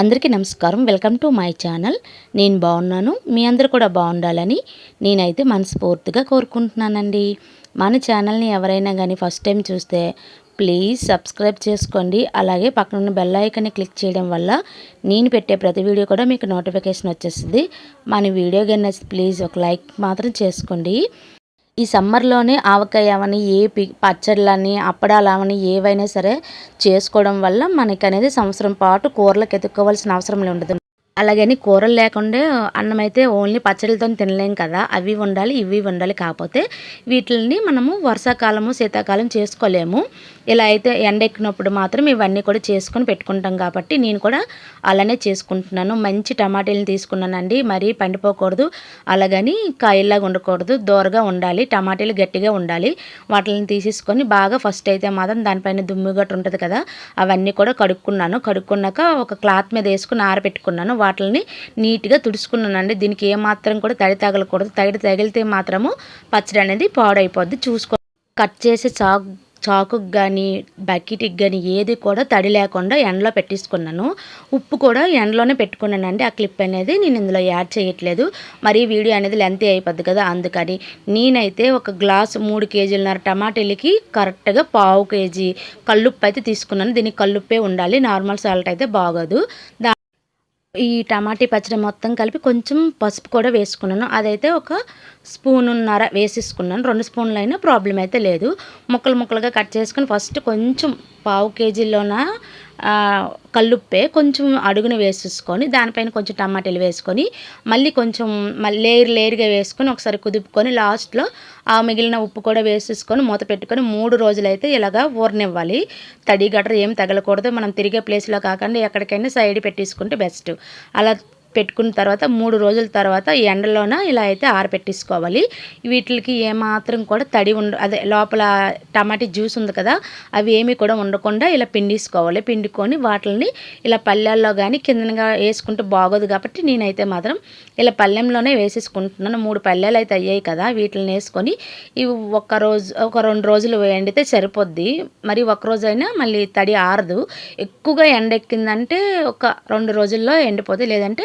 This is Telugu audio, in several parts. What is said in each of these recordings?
అందరికీ నమస్కారం. Welcome to my channel. నేను బాగున్నాను. మీ అందరు కూడా బాగుండాలని నేనైతే మనస్ఫూర్తిగా కోరుకుంటున్నానండి. మన ఛానల్ని ఎవరైనా కానీ ఫస్ట్ టైం చూస్తే ప్లీజ్ సబ్స్క్రైబ్ చేసుకోండి. అలాగే పక్కనున్న బెల్ ఐకాన్ని క్లిక్ చేయడం వల్ల నేను పెట్టే ప్రతి వీడియో కూడా మీకు నోటిఫికేషన్ వచ్చేస్తుంది. మన వీడియో కానీ ప్లీజ్ ఒక లైక్ మాత్రం చేసుకోండి. ఈ సమ్మర్లోనే ఆవకాయ అవని ఏ పి పచ్చళ్ళని అప్పడాలు అవని ఏవైనా సరే చేసుకోవడం వల్ల మనకి అనేది సంవత్సరం పాటు కూరలకు ఎత్తుక్కోవాల్సిన అవసరం ఉండదు అలాగని కూరలు లేకుండా అన్నం అయితే ఓన్లీ పచ్చడిలతో తినలేం కదా. అవి ఉండాలి ఇవి ఉండాలి కాకపోతే వీటిని మనము వర్షాకాలము శీతాకాలం చేసుకోలేము. ఇలా అయితే ఎండ ఎక్కినప్పుడు మాత్రం ఇవన్నీ కూడా చేసుకొని పెట్టుకుంటాం కాబట్టి నేను కూడా అలానే చేసుకుంటున్నాను. మంచి టమాటాలను తీసుకున్నానండి. మరీ పండిపోకూడదు. అలాగని కాయల్లాగా ఉండకూడదు. దూరగా ఉండాలి టమాటాలు గట్టిగా ఉండాలి. వాటిని తీసేసుకొని బాగా ఫస్ట్ అయితే మాత్రం దానిపైన దుమ్ము గట్టు ఉంటుంది కదా అవన్నీ కూడా కడుక్కున్నాను. కడుక్కున్నాక ఒక క్లాత్ మీద వేసుకుని ఆరబెట్టుకున్నాను. వాటిని నీట్గా తుడుచుకున్నానండి. దీనికి ఏమాత్రం కూడా తడి తగలకూడదు. తడి తగిలితే మాత్రము పచ్చడి అనేది పాడైపోద్ది. చూసుకో కట్ చేసి చాకు చాకుకి కానీ బకెట్కి కానీ ఏది కూడా తడి లేకుండా ఎండలో పెట్టేసుకున్నాను. ఉప్పు కూడా ఎండలోనే పెట్టుకున్నానండి. ఆ క్లిప్ అనేది నేను ఇందులో యాడ్ చేయట్లేదు. మరి వీడియో అనేది లెంత్ అయిపోద్ది కదా అందుకని నేనైతే ఒక గ్లాస్ మూడు కేజీలన్నర టమాటాలకి కరెక్ట్గా పావు కేజీ కల్లుప్పు అయితే తీసుకున్నాను. దీనికి కల్లుప్పే ఉండాలి. నార్మల్ సాల్ట్ అయితే బాగోదు. ఈ టమాటీ పచ్చడి మొత్తం కలిపి కొంచెం పసుపు కూడా వేసుకున్నాను. అదైతే ఒక స్పూనున్నర వేసేసుకున్నాను. రెండు స్పూన్లు అయినా ప్రాబ్లం అయితే లేదు. ముక్కలు ముక్కలుగా కట్ చేసుకుని ఫస్ట్ కొంచెం పావు కేజీలోన కల్లుప్పే కొంచెం అడుగున వేసేసుకొని దానిపైన కొంచెం టమాటాలు వేసుకొని మళ్ళీ కొంచెం మళ్ళీ లేయర్ లేయర్గా వేసుకొని ఒకసారి కుదుపుకొని లాస్ట్లో ఆ మిగిలిన ఉప్పు కూడా వేసేసుకొని మూత పెట్టుకొని మూడు రోజులైతే ఇలాగా ఊరనివ్వాలి. తడి గట్ర ఏం తగలకూడదు. మనం తిరిగే ప్లేస్లో కాకుండా ఎక్కడికైనా సైడ్ పెట్టేసుకుంటే బెస్ట్. అలా పెట్టుకున్న తర్వాత మూడు రోజుల తర్వాత ఎండలోన ఇలా అయితే ఆరపెట్టేసుకోవాలి. వీటికి ఏమాత్రం కూడా తడి ఉండ అదే లోపల టమాటీ జ్యూస్ ఉంది కదా అవి ఏమీ కూడా ఉండకుండా ఇలా పిండిసుకోవాలి. పిండుకొని వాటిని ఇలా పల్లెల్లో కానీ కిందనగా వేసుకుంటే బాగోదు కాబట్టి నేనైతే మాత్రం ఇలా పల్లెంలోనే వేసేసుకుంటున్నాను. మూడు పల్లెలు అయితే అయ్యాయి కదా వీటిని వేసుకొని ఇవి ఒక రోజు ఒక రెండు రోజులు ఎండితే సరిపోద్ది. మరి ఒక రోజైనా మళ్ళీ తడి ఆరదు. ఎక్కువగా ఎండెక్కిందంటే ఒక రెండు రోజుల్లో ఎండిపోతుంది లేదంటే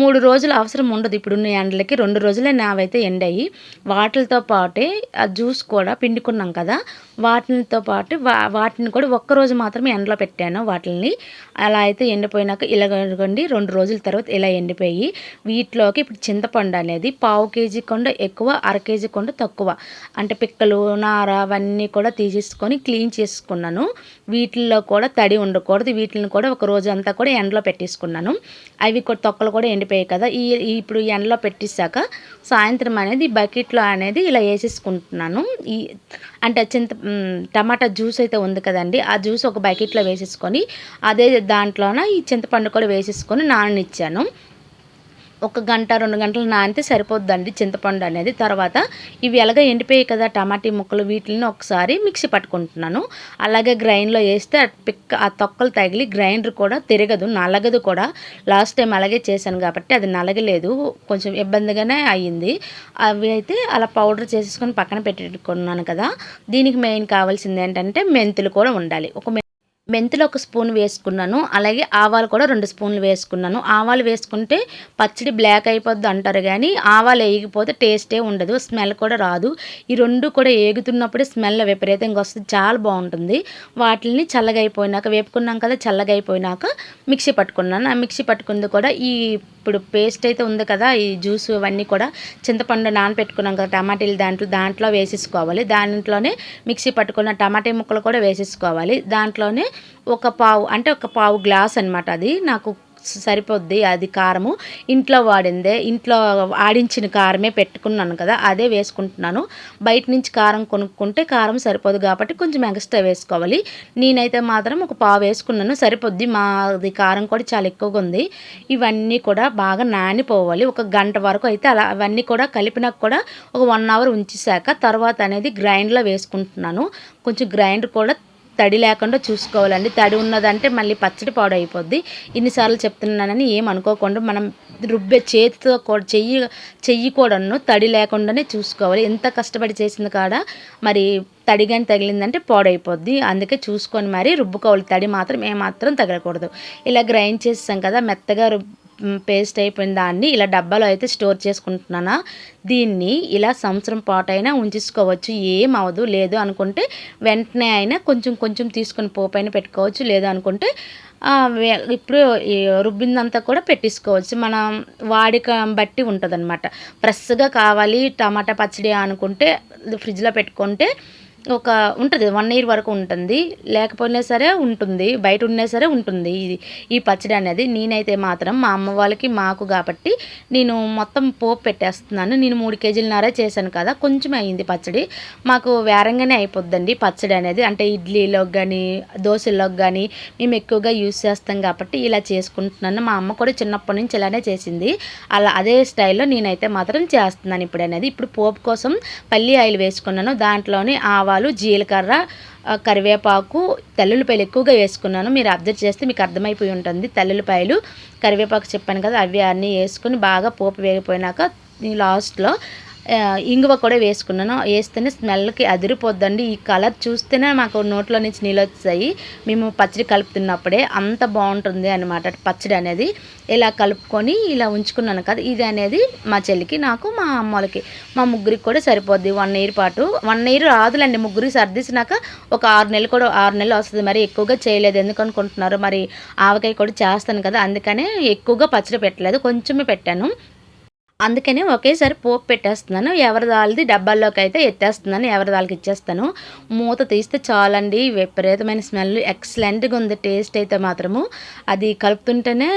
మూడు రోజులు అవసరం ఉండదు. ఇప్పుడున్న ఎండలకి రెండు రోజులే నావైతే ఎండాయి వాటితో పాటే ఆ జ్యూస్ కూడా పిండుకున్నాం కదా వాటితో పాటు వా వాటిని కూడా ఒక్కరోజు మాత్రమే ఎండలో పెట్టాను వాటిని అలా అయితే ఎండిపోయినాక ఇలాగండి రెండు రోజుల తర్వాత ఇలా ఎండిపోయి వీటిలోకి ఇప్పుడు చింతపండు అనేది పావు కేజీ కొండ ఎక్కువ అర కేజీ కొండ తక్కువ. అంటే పిక్కలు నార అవన్నీ కూడా తీసేసుకొని క్లీన్ చేసుకున్నాను. వీటిల్లో కూడా తడి ఉండకూడదు. వీటిని కూడా ఒక రోజు అంతా కూడా ఎండలో పెట్టేసుకున్నాను. అవి తొక్కలు కూడా ఎండిపోయాయి కదా ఈ ఇప్పుడు ఎండలో పెట్టేశాక సాయంత్రం అనేది బకెట్లో అనేది ఇలా వేసేసుకుంటున్నాను. ఈ అంటే చింత టమాటా జ్యూస్ అయితే ఉంది కదండి ఆ జ్యూస్ ఒక బకెట్లో వేసేసుకొని అదే దాంట్లోన ఈ చింతపండు కూడా వేసేసుకొని నాననిచ్చాను. ఒక గంట రెండు గంటలు నానితే సరిపోద్దండి చింతపండు అనేది. తర్వాత ఇవి ఎలాగ ఎండిపోయాయి కదా టమాటీ ముక్కలు వీటిని ఒకసారి మిక్సీ పట్టుకుంటున్నాను. అలాగే గ్రైండ్లో వేస్తే పిక్క ఆ తొక్కలు తగిలి గ్రైండర్ కూడా తిరగదు నలగదు కూడా. లాస్ట్ టైం అలాగే చేశాను కాబట్టి అది నలగలేదు కొంచెం ఇబ్బందిగానే అయ్యింది. అవి అయితే అలా పౌడర్ చేసేసుకొని పక్కన పెట్టుకున్నాను కదా. దీనికి మెయిన్ కావాల్సింది ఏంటంటే మెంతులు కూడా ఉండాలి. ఒక మెంతులు ఒక స్పూన్ వేసుకున్నాను. అలాగే ఆవాలు కూడా రెండు స్పూన్లు వేసుకున్నాను. ఆవాలు వేసుకుంటే పచ్చడి బ్లాక్ అయిపోద్ది అంటారు కానీ ఆవాలు వేయకపోతే టేస్టే ఉండదు స్మెల్ కూడా రాదు. ఈ రెండు కూడా ఏగుతున్నప్పుడే స్మెల్ విపరీతంగా వస్తుంది చాలా బాగుంటుంది. వాటిని చల్లగా అయిపోయినాక వేపుకున్నాం కదా చల్లగా అయిపోయినాక మిక్సీ పట్టుకున్నాను. ఆ మిక్సీ పట్టుకుంది కూడా ఈ ఇప్పుడు పేస్ట్ అయితే ఉంది కదా ఈ జ్యూస్ అవన్నీ కూడా చింతపండు నానపెట్టుకున్నాం కదా టమాటీలు దాంట్లో దాంట్లో వేసేసుకోవాలి. దాంట్లోనే మిక్సీ పట్టుకున్న టమాటీ ముక్కలు కూడా వేసేసుకోవాలి. దాంట్లోనే ఒక పావు అంటే ఒక పావు గ్లాస్ అనమాట అది. నాకు సరిపోద్ది అది కారము. ఇంట్లో వాడిందే ఇంట్లో ఆడించిన కారమే పెట్టుకున్నాను కదా అదే వేసుకుంటున్నాను. బయట నుంచి కారం కొనుక్కుంటే కారం సరిపోదు కాబట్టి కొంచెం ఎక్స్ట్రా వేసుకోవాలి. నేనైతే మాత్రం ఒక పావు వేసుకున్నాను సరిపోద్ది. మాది కారం కూడా చాలా ఎక్కువగా ఉంది. ఇవన్నీ కూడా బాగా నానిపోవాలి. ఒక గంట వరకు అయితే అలా అవన్నీ కూడా కలిపినాక కూడా ఒక వన్ అవర్ ఉంచేసాక తర్వాత అనేది గ్రైండ్లో వేసుకుంటున్నాను. కొంచెం గ్రైండర్ కూడా తడి లేకుండా చూసుకోవాలండి. తడి ఉన్నదంటే మళ్ళీ పచ్చడి పాడైపోద్ది. ఇన్నిసార్లు చెప్తున్నానని ఏం అనుకోకుండా మనం రుబ్బే చేతితో కూడా చెయ్యి చెయ్యి కూడాను తడి లేకుండానే చూసుకోవాలి. ఎంత కష్టపడి చేసింది కాడ మరి తడి కానీ తగిలిందంటే పాడైపోద్ది. అందుకే చూసుకొని మరి రుబ్బుకోవాలి. తడి మాత్రం ఏమాత్రం తగలకూడదు. ఇలా గ్రైండ్ చేసాం కదా మెత్తగా రుబ్ పేస్ట్ అయిపోయిన దాన్ని ఇలా డబ్బాలో అయితే స్టోర్ చేసుకుంటున్నాను? దీన్ని ఇలా సంవత్సరం పాటు అయినా ఉంచేసుకోవచ్చు ఏం అవ్వదు లేదు అనుకుంటే వెంటనే అయినా కొంచెం కొంచెం తీసుకుని పోపైన పెట్టుకోవచ్చు లేదు అనుకుంటే ఇప్పుడు రుబ్బిందంతా కూడా పెట్టేసుకోవచ్చు. మనం వాడిక బట్టి ఉంటుంది అనమాట ఫ్రెష్గా కావాలి టమాటా పచ్చడి అనుకుంటే ఫ్రిడ్జ్లో పెట్టుకుంటే ఒక ఉంటుంది వన్ ఇయర్ వరకు ఉంటుంది. లేకపోయినా సరే ఉంటుంది బయట ఉన్నా సరే ఉంటుంది ఇది. ఈ పచ్చడి అనేది నేనైతే మాత్రం మా అమ్మ వాళ్ళకి మాకు కాబట్టి నేను మొత్తం పోపు పెట్టేస్తున్నాను. నేను మూడు కేజీలన్నర చేశాను కదా కొంచెం అయింది పచ్చడి. మాకు వేరంగానే అయిపోద్దండి పచ్చడి అనేది. అంటే ఇడ్లీలోకి కానీ దోశల్లోకి కానీ మేము ఎక్కువగా యూస్ చేస్తాం కాబట్టి ఇలా చేసుకుంటున్నాను. మా అమ్మ కూడా చిన్నప్పటి నుంచి ఇలానే చేసింది. అలా అదే స్టైల్లో నేనైతే మాత్రం చేస్తున్నాను ఇప్పుడు అనేది ఇప్పుడు పోపు కోసం పల్లి ఆయిల్ వేసుకున్నాను. దాంట్లోని ఆవా ఆవాలు జీలకర్ర కరివేపాకు తెల్లుల్లిపాయలు ఎక్కువగా వేసుకున్నాను. మీరు అబ్జర్వ్ చేస్తే మీకు అర్థమైపోయి ఉంటుంది. తెల్లుల్లిపాయలు కరివేపాకు చెప్పాను కదా అవి అన్నీ వేసుకుని బాగా పోపు వేగిపోయినాక లాస్ట్లో ఇంగువ కూడా వేసుకున్నాను. వేస్తేనే స్మెల్కి అదిరిపోద్దండి. ఈ కలర్ చూస్తేనే మాకు నోట్లో నుంచి నీళ్ళు వచ్చాయి. మేము పచ్చడి కలుపుతున్నప్పుడే అంత బాగుంటుంది అనమాట పచ్చడి అనేది. ఇలా కలుపుకొని ఇలా ఉంచుకున్నాను కదా ఇది అనేది మా చెల్లికి నాకు మా అమ్మలకి. మా ముగ్గురికి కూడా సరిపోద్ది వన్ ఇయర్ పాటు. వన్ ఇయర్ రాదులండి ముగ్గురికి సర్దిసినాక ఒక ఆరు నెలలు కూడా ఆరు నెలలు వస్తుంది. మరి ఎక్కువగా చేయలేదు. ఎందుకు అనుకుంటున్నారు? మరి ఆవకాయ కూడా చేస్తాను కదా అందుకనే ఎక్కువగా పచ్చడి పెట్టలేదు. కొంచెమే పెట్టాను. అందుకని ఒకేసారి పోపు పెట్టేస్తున్నాను. ఎవరి దాల్ది డబ్బాల్లోకి అయితే ఎత్తేస్తున్నాను. ఎవరి దానికి ఇచ్చేస్తాను. మూత తీస్తే చాలండి. విపరీతమైన స్మెల్. ఎక్సలెంట్గా ఉంది. టేస్ట్ అయితే మాత్రము. అది కలుపుతుంటేనే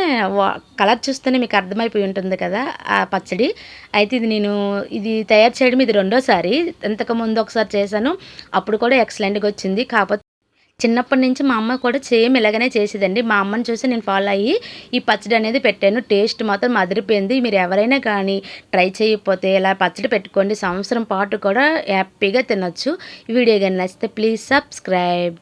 కలర్ చూస్తేనే మీకు అర్థమైపోయి ఉంటుంది కదా ఆ పచ్చడి. అయితే ఇది నేను ఇది తయారు చేయడం ఇది రెండోసారి. ఇంతకుముందు ఒకసారి చేశాను. అప్పుడు కూడా ఎక్సలెంట్గా వచ్చింది. కాకపోతే చిన్నప్పటి నుంచి మా అమ్మ కూడా సేమ్ ఇలాగనే చేసేదండి. మా అమ్మని చూసి నేను ఫాలో అయ్యి ఈ పచ్చడి అనేది పెట్టాను. టేస్ట్ మాత్రం అదిరిపోయింది. మీరు ఎవరైనా కానీ ట్రై చేయకపోతే ఇలా పచ్చడి పెట్టుకోండి. సంవత్సరం పాటు కూడా హ్యాపీగా తినొచ్చు. ఈ వీడియో కానీ నచ్చితే ప్లీజ్ సబ్స్క్రైబ్.